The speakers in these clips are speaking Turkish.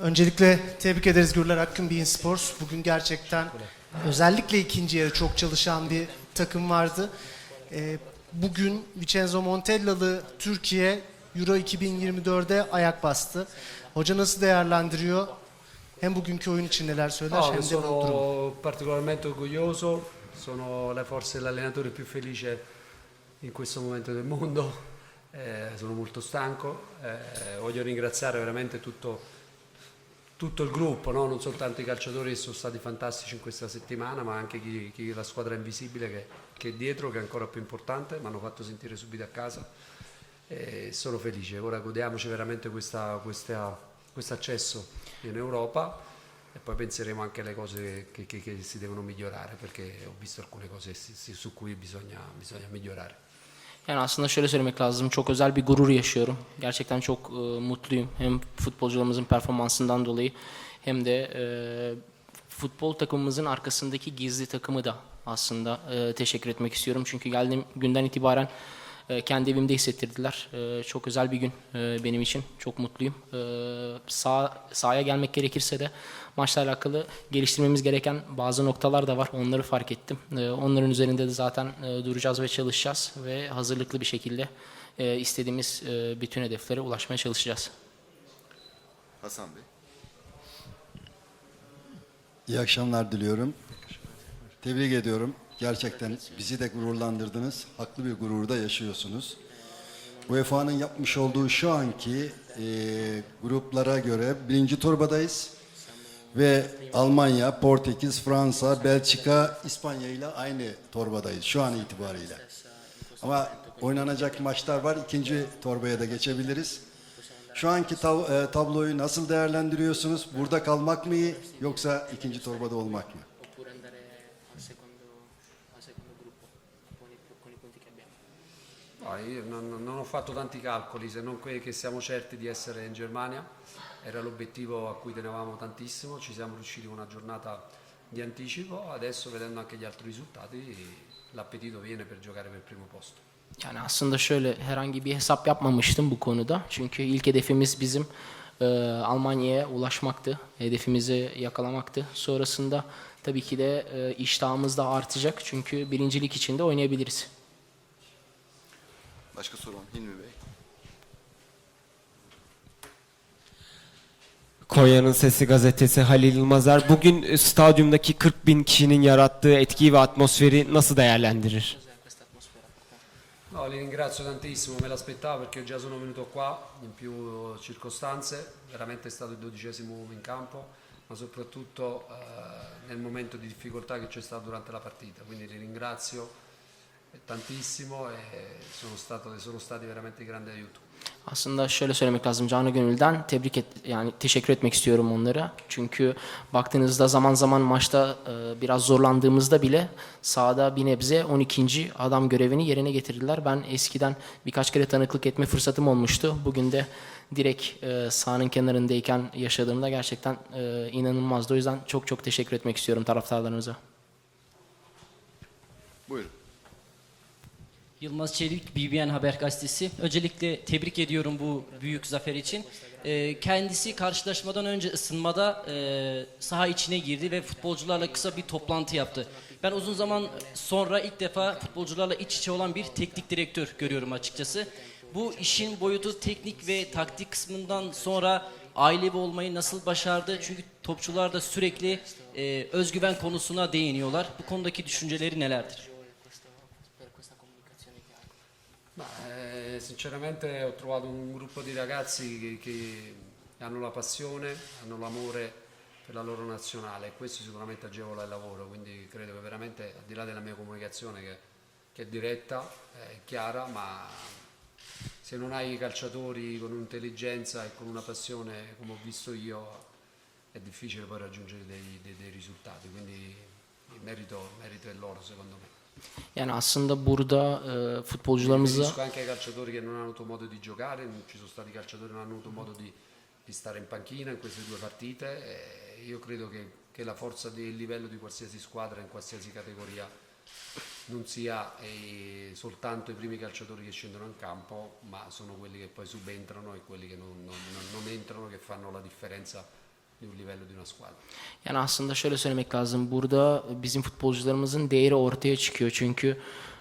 Öncelikle tebrik ederiz Gürler Akın Bein Sports. Bugün gerçekten özellikle ikinci yarı çok çalışan bir takım vardı. Ee, bugün Vincenzo Montella'lı Türkiye Euro 2024'de ayak bastı. Hoca nasıl değerlendiriyor? Hem bugünkü oyun için neler söyler No, hem de bu durum. sono particolarmente orgoglioso, sono la forse l'allenatore più felice in questo momento del mondo, eh, sono molto stanco, eh, voglio ringraziare veramente tutto, tutto il gruppo, no? non soltanto i calciatori che sono stati fantastici in questa settimana, ma anche chi, chi- la squadra invisibile che, che è dietro, che è ancora più importante, mi hanno fatto sentire subito a casa e sono felice. Ora godiamoci veramente questo accesso in Europa e poi penseremo anche alle cose che, che- che si devono migliorare perché ho visto alcune cose si- su cui bisogna, bisogna migliorare. Yani aslında şöyle söylemek lazım. Çok özel bir gurur yaşıyorum. Gerçekten çok e, mutluyum. Hem futbolcularımızın performansından dolayı hem de e, futbol takımımızın arkasındaki gizli takımı da aslında e, teşekkür etmek istiyorum. Çünkü geldiğim günden itibaren e, kendi evimde hissettirdiler. E, çok özel bir gün e, benim için. Çok mutluyum. E, sağ, sahaya gelmek gerekirse de maçla alakalı geliştirmemiz gereken bazı noktalar da var. Onları fark ettim. E, onların üzerinde de zaten e, duracağız ve çalışacağız ve hazırlıklı bir şekilde e, istediğimiz e, bütün hedeflere ulaşmaya çalışacağız. Hasan Bey. İyi akşamlar diliyorum. Tebrik ediyorum. Gerçekten bizi de gururlandırdınız. Haklı bir gururda yaşıyorsunuz. UEFA'nın yapmış olduğu şu anki e, gruplara göre birinci torbadayız. Ve Almanya, Portekiz, Fransa, Belçika, İspanya ile aynı torbadayız şu an itibariyle. Ama oynanacak maçlar var. İkinci torbaya da geçebiliriz. Şu anki tav- e, tabloyu nasıl değerlendiriyorsunuz? Burada kalmak mı yoksa ikinci torbada olmak mı? Oppure andare al secondo, al secondo gruppo con i, con i punti che abbiamo. No, io non, non ho fatto tanti calcoli se non quelli che siamo certi di essere in Germania, era l'obiettivo a cui tenevamo tantissimo, ci siamo riusciti con una giornata di anticipo, adesso vedendo anche gli altri risultati l'appetito viene per giocare per il primo posto. Yani aslında şöyle herhangi bir hesap yapmamıştım bu konuda. Çünkü ilk hedefimiz bizim e, Almanya'ya ulaşmaktı. Hedefimizi yakalamaktı. Sonrasında tabii ki de e, iştahımız da artacak. Çünkü birincilik için de oynayabiliriz. Başka soru var mı? Hilmi Bey. Konya'nın Sesi gazetesi Halil Yılmazer bugün stadyumdaki 40 bin kişinin yarattığı etkiyi ve atmosferi nasıl değerlendirir? No, li ringrazio tantissimo, me l'aspettavo perché già sono venuto qua in più circostanze, veramente è stato il dodicesimo uomo in campo, ma soprattutto eh, nel momento di difficoltà che c'è stato durante la partita, quindi li ringrazio tantissimo e sono, stato, sono stati veramente di grande aiuto. Aslında şöyle söylemek lazım canı gönülden tebrik et yani teşekkür etmek istiyorum onlara. Çünkü baktığınızda zaman zaman maçta e, biraz zorlandığımızda bile sahada bir nebze 12. adam görevini yerine getirdiler. Ben eskiden birkaç kere tanıklık etme fırsatım olmuştu. Bugün de direkt e, sahanın kenarındayken yaşadığımda gerçekten e, inanılmazdı. O yüzden çok çok teşekkür etmek istiyorum taraftarlarınıza. Buyurun. Yılmaz Çelik, BBN Haber Gazetesi. Öncelikle tebrik ediyorum bu büyük zafer için. Ee, kendisi karşılaşmadan önce ısınmada e, saha içine girdi ve futbolcularla kısa bir toplantı yaptı. Ben uzun zaman sonra ilk defa futbolcularla iç içe olan bir teknik direktör görüyorum açıkçası. Bu işin boyutu teknik ve taktik kısmından sonra ailevi olmayı nasıl başardı? Çünkü topçular da sürekli e, özgüven konusuna değiniyorlar. Bu konudaki düşünceleri nelerdir? Eh, sinceramente ho trovato un gruppo di ragazzi che, che hanno la passione, hanno l'amore per la loro nazionale e questo sicuramente agevola il lavoro, quindi credo che veramente al di là della mia comunicazione che, che è diretta, è chiara, ma se non hai i calciatori con un'intelligenza e con una passione come ho visto io è difficile poi raggiungere dei, dei- dei risultati, quindi il merito, il merito è loro secondo me. Yani aslında burada e, Mi futbolcularımızla riferisco anche ai calciatori che non hanno avuto modo di giocare, ci sono stati calciatori che non hanno avuto modo di, di stare in panchina in queste due partite. E io credo che, che la forza del livello di qualsiasi squadra in qualsiasi categoria non sia eh, soltanto i primi calciatori che scendono in campo, ma sono quelli che poi subentrano e quelli che non- non- non entrano che fanno la differenza Yani aslında şöyle söylemek lazım. Burada bizim futbolcularımızın değeri ortaya çıkıyor. Çünkü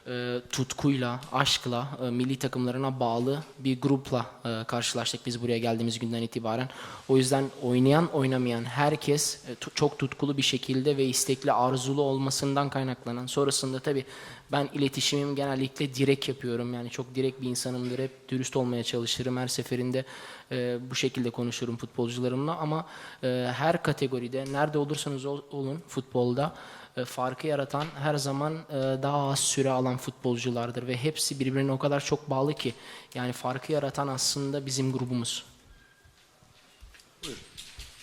e, tutkuyla, aşkla, e, milli takımlarına bağlı bir grupla e, karşılaştık biz buraya geldiğimiz günden itibaren. O yüzden oynayan, oynamayan herkes e, çok tutkulu bir şekilde ve istekli, arzulu olmasından kaynaklanan. Sonrasında tabii ben iletişimim genellikle direkt yapıyorum. Yani çok direkt bir insanımdır. Hep dürüst olmaya çalışırım. Her seferinde e, bu şekilde konuşurum futbolcularımla. Ama e, her kategoride nerede olursanız ol- olun futbolda e, farkı yaratan her zaman e, daha az süre alan futbolculardır. Ve hepsi birbirine o kadar çok bağlı ki. Yani farkı yaratan aslında bizim grubumuz.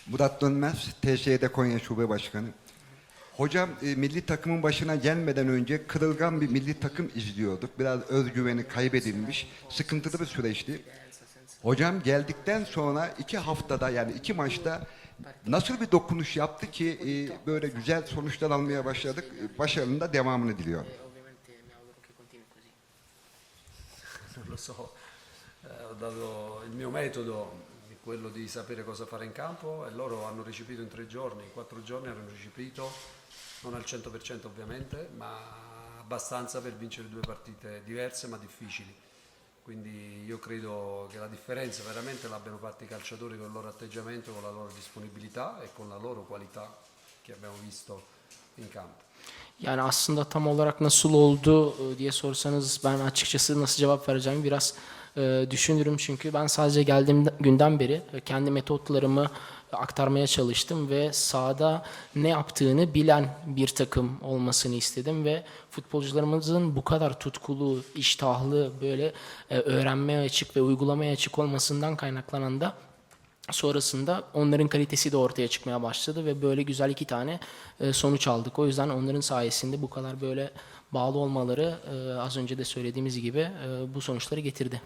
Murat Dönmez, TSE'de Konya Şube Başkanı. Hocam e, milli takımın başına gelmeden önce kırılgan bir milli takım izliyorduk. Biraz özgüveni kaybedilmiş, sıkıntılı bir süreçti. Hocam geldikten sonra iki haftada yani iki maçta nasıl bir dokunuş yaptı ki e, böyle güzel sonuçlar almaya başladık. Başarının da devamını diliyorum. non lo so, eh, ho dato il mio metodo, è quello di sapere cosa fare in campo e loro hanno recepito in tre giorni, in quattro giorni hanno recepito, non al 100% ovviamente, ma abbastanza per vincere due partite diverse ma difficili. Quindi io credo che la differenza veramente l'abbiano fatta i calciatori con il loro atteggiamento, con la loro disponibilità e con la loro qualità che abbiamo visto in campo. Yani aslında tam olarak nasıl oldu e, diye sorsanız ben açıkçası nasıl cevap vereceğimi biraz e, düşünürüm. Çünkü ben sadece geldiğim günden beri e, kendi metotlarımı aktarmaya çalıştım ve sahada ne yaptığını bilen bir takım olmasını istedim ve futbolcularımızın bu kadar tutkulu, iştahlı, böyle e, öğrenmeye açık ve uygulamaya açık olmasından kaynaklanan da Sonrasında onların kalitesi de ortaya çıkmaya başladı ve böyle güzel iki tane e, sonuç aldık. O yüzden onların sayesinde bu kadar böyle bağlı olmaları e, az önce de söylediğimiz gibi bu sonuçları getirdi.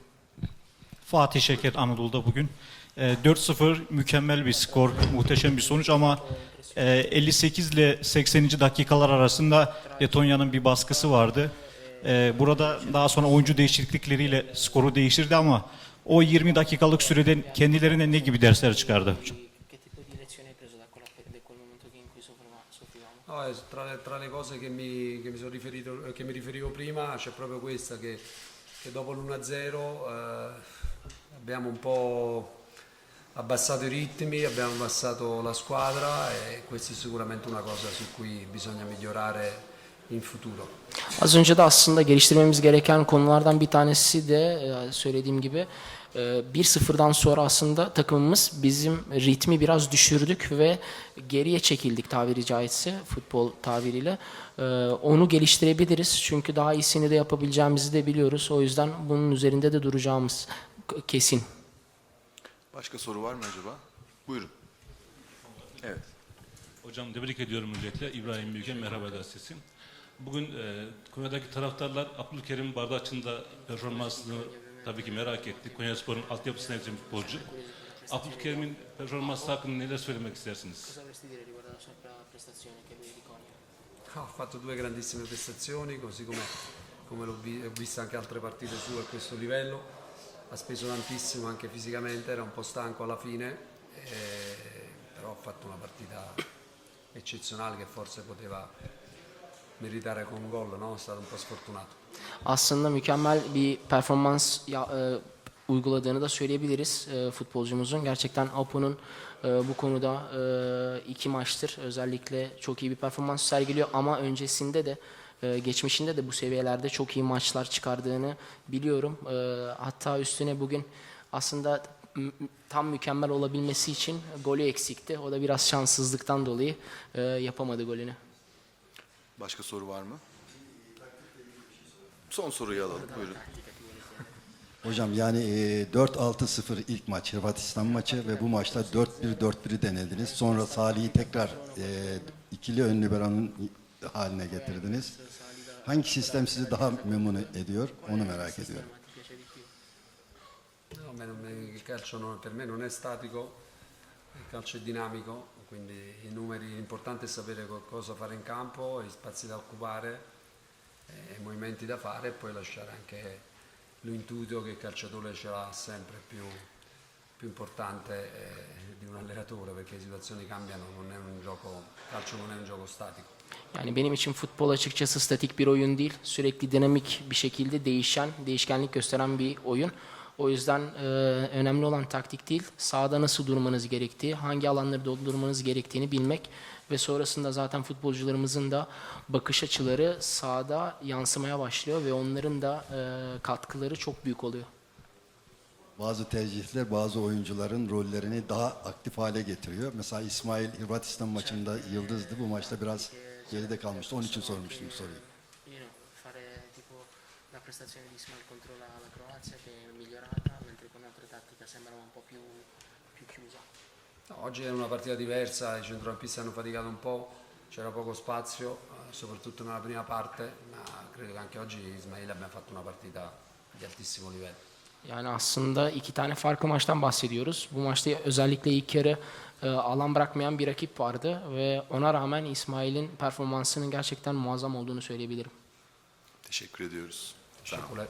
Fatih Şeker Anadolu'da bugün. E, 4-0 mükemmel bir skor, muhteşem bir sonuç ama e, 58 ile 80. dakikalar arasında Letonya'nın bir baskısı vardı. E, Burada daha sonra oyuncu değişiklikleriyle skoru değiştirdi ama o 20 dakikalık sürede kendilerine ne gibi dersler çıkardı? No, eh, tra, tra le cose che mi, che mi sono riferito, che mi riferivo prima c'è proprio questa che, che dopo l'1-0 eh, abbiamo un po' abbassato i ritmi, abbiamo abbassato la squadra e questa è sicuramente una cosa su cui bisogna migliorare in futuro. Az önce de aslında geliştirmemiz gereken konulardan bir tanesi de e, söylediğim gibi e, 1-0'dan sonra aslında takımımız bizim ritmi biraz düşürdük ve geriye çekildik tabiri caizse futbol tabiriyle. E, Onu geliştirebiliriz çünkü daha iyisini de yapabileceğimizi de biliyoruz. O yüzden bunun üzerinde de duracağımız kesin. Başka soru var mı acaba? Buyurun. Evet. Hocam tebrik ediyorum öncelikle. İbrahim Büyük'e Merhaba Gazetesi. Bugün e, Konya'daki taraftarlar Abdülkerim Bardakçı'nın da performansını tabii ki merak etti. Konyaspor'un altyapısına yetişen futbolcu. Abdülkerim'in performansı hakkında neler söylemek istersiniz? Ha fatto due grandissime prestazioni, così come, come l'ho vi- ho visto anche altre partite sue a questo livello. Ha speso tantissimo anche fisicamente, era un po' stanco alla fine, eh, però ha fatto una partita eccezionale che forse poteva meritare con gol, no? è stato un po' sfortunato. aslında mükemmel bir performans ya- e, uyguladığını da söyleyebiliriz e, futbolcumuzun. Gerçekten Apo'nun e, bu konuda e, iki maçtır özellikle çok iyi bir performans sergiliyor ama öncesinde de e, geçmişinde de bu seviyelerde çok iyi maçlar çıkardığını biliyorum. E, hatta üstüne bugün aslında tam mükemmel olabilmesi için golü eksikti. O da biraz şanssızlıktan dolayı e, yapamadı golünü. Başka soru var mı? Son soruyu alalım. Buyurun. Hocam yani e, 4-6-0 ilk maç Hırvatistan maçı ve bu maçta 4-1-4-1'i denediniz. Sonra Salih'i tekrar e, ikili ön libero'nun haline getirdiniz. Hangi sistem sizi daha memnun ediyor onu merak ediyorum. Il calcio per me non è statico, il calcio è dinamico, quindi i numeri, l'importante è sapere co- cosa fare in campo, gli spazi da occupare, eh, i movimenti da fare e poi lasciare anche l'intuito che il calciatore ce l'ha sempre più, più importante eh, di un allenatore perché le situazioni cambiano, non è un gioco, calcio non è un gioco statico. Yani benim için futbol açıkçası statik bir oyun değil. Sürekli dinamik bir şekilde değişen, değişkenlik gösteren bir oyun. O yüzden e, önemli olan taktik değil, sahada nasıl durmanız gerektiği, hangi alanları doldurmanız gerektiğini bilmek ve sonrasında zaten futbolcularımızın da bakış açıları sahada yansımaya başlıyor ve onların da e, katkıları çok büyük oluyor. Bazı tercihler bazı oyuncuların rollerini daha aktif hale getiriyor. Mesela İsmail Hırvatistan maçında yıldızdı. Bu maçta biraz geride kalmıştı. Onun için sormuştum soruyu. fare tipo la prestazione di Ismail contro la, Croazia che è migliorata, mentre con altre tattiche sembrava un po' più, più chiusa. Oggi era una partita diversa, i centrocampisti hanno faticato un po', c'era poco spazio, eh, soprattutto nella prima parte, ma credo che anche oggi Ismail abbia fatto una partita di altissimo livello. Yani aslında iki tane farklı maçtan bahsediyoruz. Bu maçta özellikle ilk yarı e, alan bırakmayan bir rakip vardı ve ona rağmen İsmail'in performansının gerçekten muazzam olduğunu söyleyebilirim. Teşekkür ediyoruz. Teşekkürler.